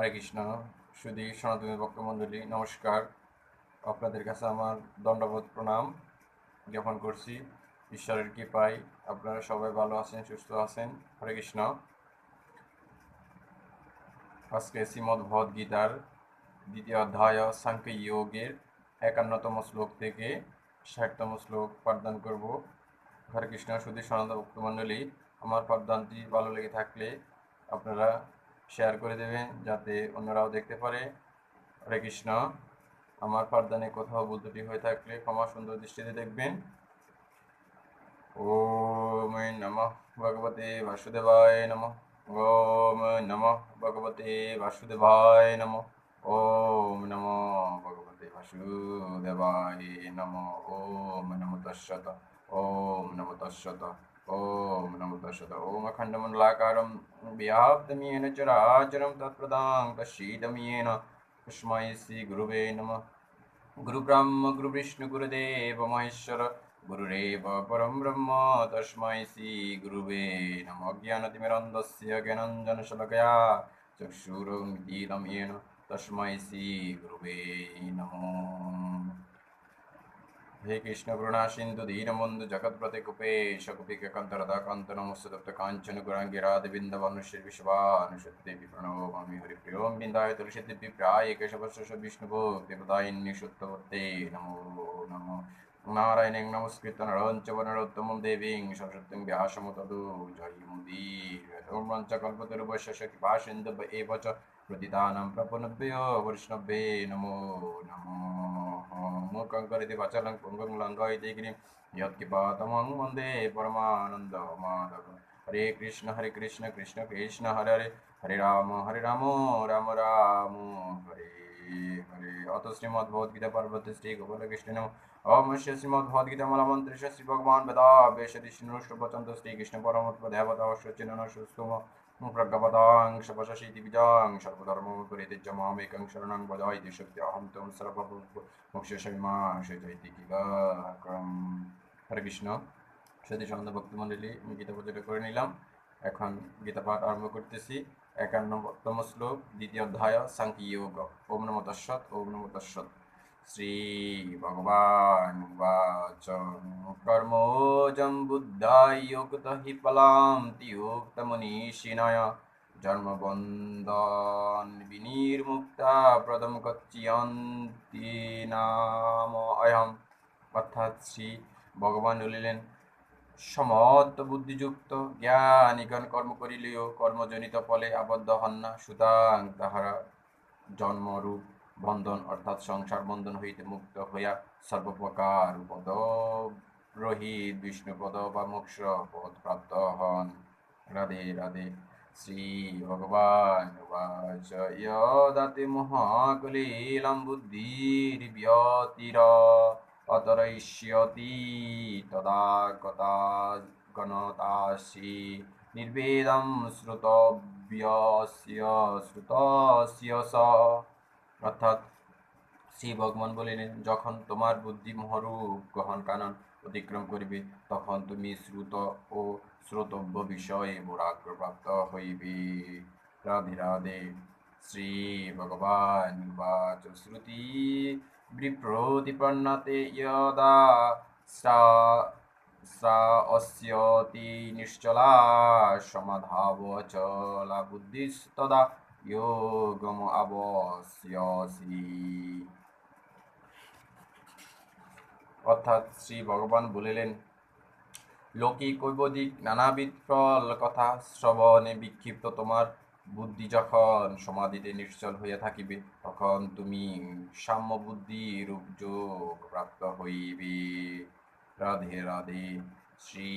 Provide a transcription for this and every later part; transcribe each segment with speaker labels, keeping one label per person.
Speaker 1: হরে কৃষ্ণ সুদী সনাতনী ভক্তমণ্ডলী নমস্কার আপনাদের কাছে আমার দণ্ডবোধ প্রণাম জ্ঞাপন করছি ঈশ্বরের কৃপায় আপনারা সবাই ভালো আছেন সুস্থ আছেন হরে কৃষ্ণ আজকে শ্রীমদ গীতার দ্বিতীয় অধ্যায় সাংখ্য যোগের একান্নতম শ্লোক থেকে ষাটতম শ্লোক পাঠদান করব হরে কৃষ্ণ সুদী সনাতন ভক্তমণ্ডলী আমার পাঠদানটি ভালো লেগে থাকলে আপনারা শেয়ার করে দেবেন যাতে অন্যরাও দেখতে পারে হরে কৃষ্ণ আমার পারদানে কোথাও বুদ্ধটি হয়ে থাকলে ক্ষমা সুন্দর দৃষ্টিতে দেখবেন ও নম ভগবতে বাসুদেবায় নম ওম নম ভগবতে বাসুদেবায় নম ওম নম ভগবতে বাসুদেবায় নম ওম নম তস্বত ওম নম তস্বত ओम ॐ ओम अखण्डमण्डलाकारं व्याप्तमेन चराचरं तत्प्रदां कशीदमयेन श्री गुरुवे नमः गुरुब्रह्म गुरुविष्णुगुरुदेव महेश्वर गुरुरेव परं ब्रह्म तस्मै श्रीगुरुवे नमः ज्ञानतिमिरन्दस्य ज्ञानञ्जनशलकया चक्षुरुं येन तस्मै श्री श्रीगुरुवे नमः हे कृष्णगुरुणा सिन्धु धीरबन्धु जगत्प्रति कुपेश कुपिककन्तरदाकान्त नमस्तप्त काञ्चनगुराङ्गि राधबिन्दवनुश्रीविश्वानुषत्तेऽपि प्रणवो मामि हरिप्रियों बिन्दाय तुलसीदिभि प्राय केशवशश विष्णुभोक्तिपदायिन्निषुत्तवत्ते नमो नमो नारायणें नमस्कृत नरोञ्च वनरोत्तमं देवीं सरस्वतीं व्यासमुददु जयमुदी रोमांच कल्पतरुभ शशिभाषिन्दुभ एव च प्रतिदानं प्रपनभ्य वैष्णवे नमो नमो मूकं करिति वचनं पुङ्गं लङ्घयति गिरिं यत्किपातमं वन्दे परमानन्द माधव हरे कृष्ण हरे कृष्ण कृष्ण कृष्ण हरे हरे हरे राम हरे राम राम राम हरे अत श्रीमद्भगवद्गीता पर्वत श्री गोपालकृष्ण ओम श्री श्रीमद्भगवद्गीता मल मंत्रेश श्री भगवान बतावेशति श्रीनुष्टपचंद श्री कृष्ण परमोत्पदेवतावश्वचिन्न सुस्तुम प्रज्ञपदां शपशशीति विजां सर्वधर्मोपरिते च मामेकं शरणं भजायति शक्त्यहं त्वं सर्वभोक्षमिमा शेचैति किल হরে কৃষ্ণ সতী সন্ধ্যা ভক্তমণ্ডলী আমি গীতা পর্যটন করে নিলাম এখন গীতা পাঠ আরম্ভ করতেছি একান্নতম শ্লোক দ্বিতীয় অধ্যায় সাংখ্যযোগ ওম নম তৎসৎ ওম নম তৎসৎ শ্রী ভগবান উচ কর্মজম বুদ্ধায় যোগত হি পলাম তিয়োক্ত মনীষিণয় জন্মবন্ধন বিনির্মুক্তা প্রদম নাম অয়ম অর্থাৎ শ্রী ভগবান বলিলেন সমত বুদ্ধিযুক্ত জ্ঞানীগণ কর্ম করিলেও কর্মজনিত ফলে আবদ্ধ হন না সুতরাং তাহারা জন্মরূপ বন্ধন অর্থাৎ সংসার বন্ধন হইতে মুক্ত হইয়া সর্বপ্রকার পদ রহিত বিষ্ণুপদ বা মোক্ষ পদ প্রাপ্ত হন রাধে রাধে শ্রী ভগবান বাচ ইয়দাতে বুদ্ধির ব্যতিরা অতরয়িষ্যতি তদা গতা গণতাসি নির্বেদম শ্রুতব্যস্য শ্রুতস্য স অর্থাৎ শ্রী ভগবান বলিলেন যখন তোমার বুদ্ধি মহরূপ গ্রহণ কানন অতিক্রম করিবে তখন তুমি শ্রুত ও শ্রোতব্য বিষয়ে বরাগ্রপ্রাপ্ত হইবে রাধে রাধে শ্রী ভগবান শ্রুতি বিপ্রতিপন্নতে ইয়দা সা অস্যতি নিশ্চলা সমাধাবচলা বুদ্ধিস্তদা যোগম অবস্যসি অর্থাৎ শ্রী ভগবান বলিলেন লৌকিক কৈবদিক নানাবিধ ফল কথা শ্রবণে বিক্ষিপ্ত তোমার বুদ্ধি যখন সমাধিতে নিশ্চল হইয়া থাকিবে তখন তুমি সাম্য বুদ্ধি রূপ যোগ প্রাপ্ত হইবে রাধে রাধে শ্রী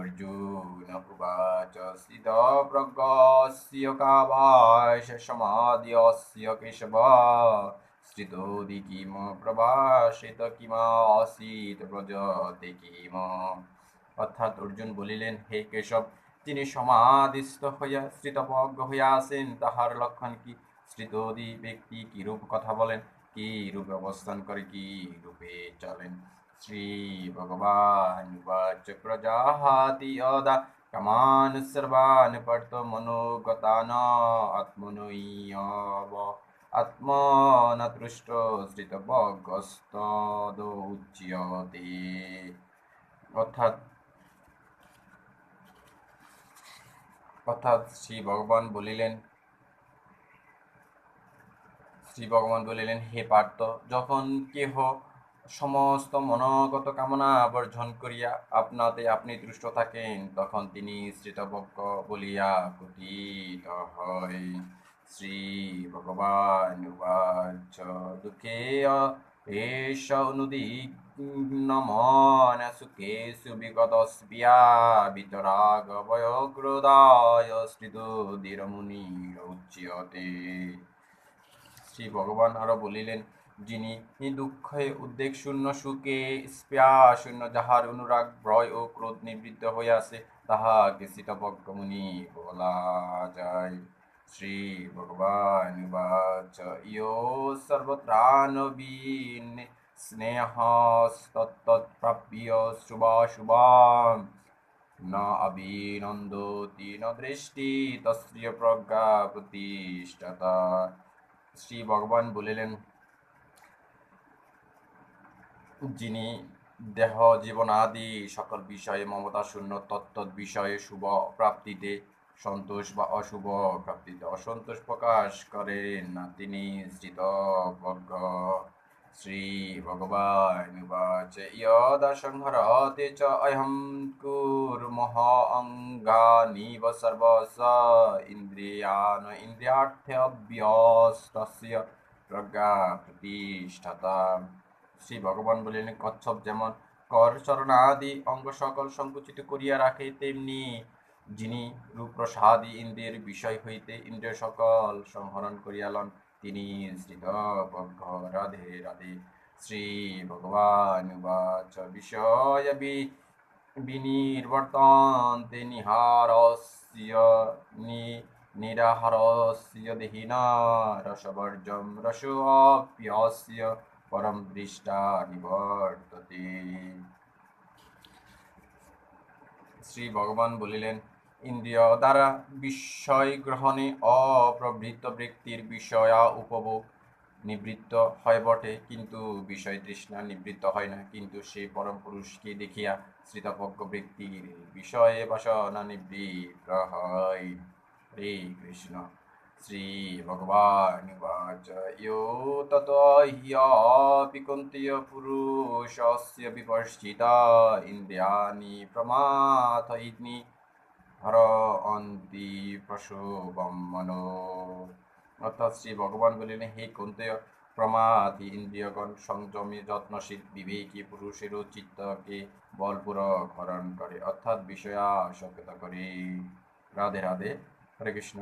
Speaker 1: অর্জুন উবাচ স্থিত প্রজ্ঞস্য কাবাস সমাধিস্য কেশব স্থিত দিকিম প্রবাসিত কিমা অসিত প্রজতে কিম অর্থাৎ অর্জুন বলিলেন হে কেশব তিনি সমাধিস্থ হইয়া শ্রিতপজ্ঞ হইয়া আছেন তাহার লক্ষণ কি শ্রিতদি ব্যক্তি কিরূপ কথা বলেন কি রূপে অবস্থান করে কি রূপে চলেন শ্রী ভগবান চক্রজাহাতি অদা কমান সর্বান পর্ত মনোগতান আত্মনৈয়ব আত্মনতৃষ্ট শ্রিতবগস্তদ উচ্যতে অর্থাৎ অর্থাৎ শ্রী ভগবান বলিলেন শ্রী ভগবান বলিলেন হে পার্থ যখন কেহ সমস্ত মনোগত কামনা আবর্জন করিয়া আপনাতে আপনি তুষ্ট থাকেন তখন তিনি শ্রীতবজ্ঞ বলিয়া কুটিত হয় শ্রী ভগবান দুঃখে এষ নমনসুখেষু বিগতস্বিয়া বিতরাগভয়গ্রদায় শ্রীদুদিরমুনিরুচ্যতে শ্রী ভগবান আরও বলিলেন যিনি দুঃখে উদ্বেগ শূন্য সুখে স্পিয়া শূন্য যাহার অনুরাগ ভয় ও ক্রোধ নিবৃত্ত হইয়াছে তাহাকে শীতভগ্রমুনি বলা যায় শ্রী ভগবান বাচ ইয় সর্বত্রাণ স্নেহস্তত্তৎপ্রাপ্য শুভ ন অভিনন্দতি ন দৃষ্টি তস্ত্রীয় প্রজ্ঞা প্রতিষ্ঠাত শ্রী ভগবান বলিলেন যিনি দেহ জীবন আদি সকল বিষয়ে মমতা শূন্য তত্ত্ব বিষয়ে শুভ প্রাপ্তিতে সন্তোষ বা অশুভ প্রাপ্তিতে অসন্তোষ প্রকাশ করেন না তিনি স্থিত শ্রী ভগবান বাচ ইয়দসংহরতে চ অহং কুর্মহ অঙ্গানিব সর্বস ইন্দ্রিয়ান ইন্দ্রিয়ার্থ্যভ্যস্তস্য প্রজ্ঞা প্রতিষ্ঠাতা শ্রী ভগবান বলিলেন কচ্ছপ যেমন কর চরণাদি অঙ্গ সকল সংকুচিত করিয়া রাখে তেমনি যিনি রূপ্রসাদি ইন্দ্রিয়ের বিষয় হইতে ইন্দ্রিয় সকল সংহরণ করিয়া লন তিনি শ্রীভগ রাধে রাধে শ্রী বাচ বিষয় বিনির্বর্তন্তে নিহারস্য নি নিরাহারস্য দেহিনা রসবর্জম রসোऽপ্যस्य পরম দৃষ্টা নিবর্ততে শ্রী ভগবান বলিলেন ইন্দ্রিয় দ্বারা বিষয় গ্রহণে অপ্রবৃত্ত ব্যক্তির বিষয়া উপভোগ নিবৃত্ত হয় বটে কিন্তু বিষয় তৃষ্ণা নিবৃত্ত হয় না কিন্তু সেই পরম পুরুষকে দেখিয়া শ্রীতপক্ষ ব্যক্তির বিষয়ে বাসনা নিবৃত্ত হয় হরে কৃষ্ণ শ্রী ভগবান ততহিয়পিকন্তীয় পুরুষস্য বিপর্ষিতা ইন্দ্রিয়ানি প্রমাথয়িনি হরন্তি অন্তি মনো অর্থাৎ শ্রী ভগবান বলিলেন হে কন্তেয় প্রমাধি ইন্দ্রিয়গণ সংযমে যত্নশীল বিবেকী পুরুষের চিত্তকে বলপুর হরণ করে অর্থাৎ বিষয়াসক্ত করে রাধে রাধে হরে কৃষ্ণ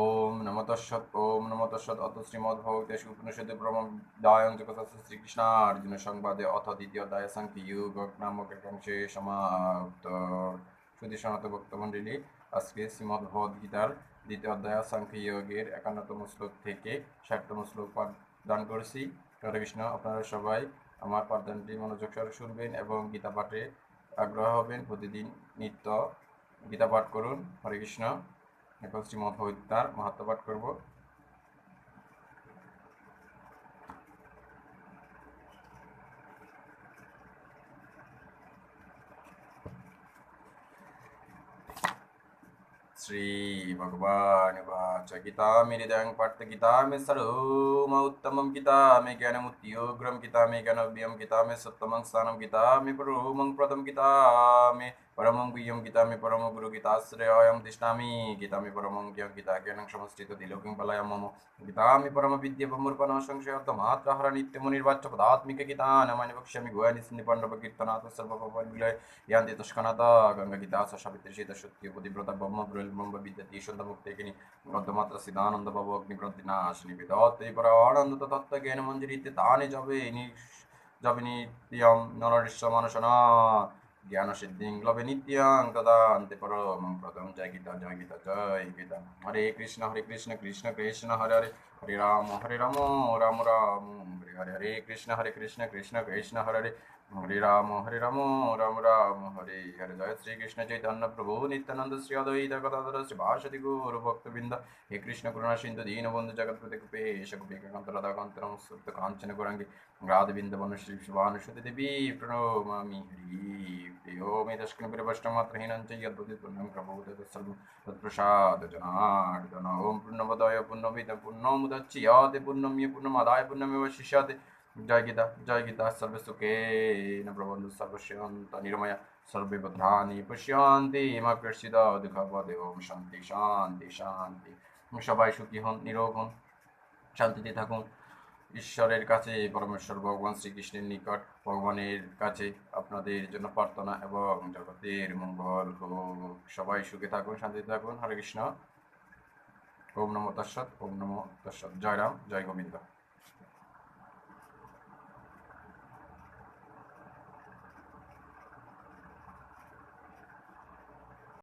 Speaker 1: ওম নমতস্বৎ ওম নমতস্বৎ অত শ্রীমদ ভগবতে উপনিষদে ব্রহ্মদায়ং জগত শ্রীকৃষ্ণ অর্জুন সংবাদে অথ দ্বিতীয় দায় সংখ্যা ইউগ নামক একাংশে সমাপ্ত সুদী সনাত ভক্তমণ্ডলী আজকে শ্রীমদ গীতার দ্বিতীয় অধ্যায় সাংখ্য যোগের একান্নতম শ্লোক থেকে ষাটতম শ্লোক পাঠদান করছি হরে কৃষ্ণ আপনারা সবাই আমার পাঠদানটি মনোযোগ সহ শুনবেন এবং গীতা পাঠে আগ্রহ হবেন প্রতিদিন নিত্য গীতা পাঠ করুন হরে কৃষ্ণ এখন শ্রীমদ মহাত্মা পাঠ করবো श्री भगवान वाच गीता मृदयं पाठ गीता में सर्वम उत्तम गीता में ज्ञानमुत्योग्रम गीता में ज्ञानव्यम गीता में सप्तमं स्थानम गीता में प्रथम गीता में परमं गुह्यं गीतामि परमो गुरुगीताश्रयायं तिष्ठामि गीतामि परमं ज्ञं गीताज्ञानं समस्थितदिलोकिं पलायं मम गीतामि परमविद्यभमूर्पणः संशयार्थमात्रहर नित्यमुनिर्वाच्यपदात्मिकगीतानामानि वक्ष्यामि गोयानि सिन्निपाण्डवकीर्तनात् सर्वभवद्विलय यान्ति तस्कनाता गङ्गगीतास सवितृशीतशक्तिपतिव्रत ब्रह्मब्रह्म विद्यति शुद्धमुक्तेकिनि गद्धमात्र सिद्धानन्दभव अग्निप्रतिनाशिनि विदत्ते परानन्द तत्त्वज्ञानमञ्जरीत्य तानि जवे नि जपिनीत्यं नरनिश्च मानसना জ্ঞানসিদ্ধিং লভে নিত্যাং তদান্তে পরমং প্রদম জয় গীতা জয় গীতা জয় গীতা হরে কৃষ্ণ হরে কৃষ্ণ কৃষ্ণ কৃষ্ণ হরে হরে হরে রাম হরে রাম রাম রাম হরে হরে কৃষ্ণ হরে কৃষ্ণ কৃষ্ণ কৃষ্ণ হরে হরে হরে রাম হরে রাম রাম রাম হরে হরে জয় শ্রী কৃষ্ণ চৈতন্য প্রভু নিত্যানন্দ শ্রী অদ্বৈত গদাধর শ্রী ভাষতি গুরু ভক্তবৃন্দ হে কৃষ্ণ করুণা সিন্ধু দীনবন্ধু জগৎপতি কুপেশ কুপেকান্ত রাধাকান্তরম সুপ্ত কাঞ্চন গৌরাঙ্গি রাধবিন্দবন শ্রী শিবানুষতি দেবী প্রণমামি হরি প্রিয় মে দশকিন পরিপষ্টমাত্রহীনং চ যদ্বদিত পূর্ণং প্রভুত তৎসর্বং তৎপ্রসাদ জনার্দন ওম পূর্ণমদয় পূর্ণমিত পূর্ণমুদচ্ছিয়াতে পূর্ণম্য পূর্ণমাদায় পূর্ণমেব শিষ্যাতে জয় গীতা জয় গীতা সর্বসুখেন প্রবন্ধু সর্বশয়ন্ত নিরময়া সর্বে বদ্ধানি পুষ্যন্তি মা কৃষিদ দুঃখ দেব শান্তি শান্তি শান্তি সবাই সুখী হন নিরোগ হন শান্তিতে থাকুন ঈশ্বরের কাছে পরমেশ্বর ভগবান শ্রীকৃষ্ণের নিকট ভগবানের কাছে আপনাদের জন্য প্রার্থনা এবং জগতের মঙ্গল হোক সবাই সুখে থাকুন শান্তিতে থাকুন হরে কৃষ্ণ ওম নমো তৎসৎ ওম নমো তৎসৎ জয় রাম জয় গোবিন্দ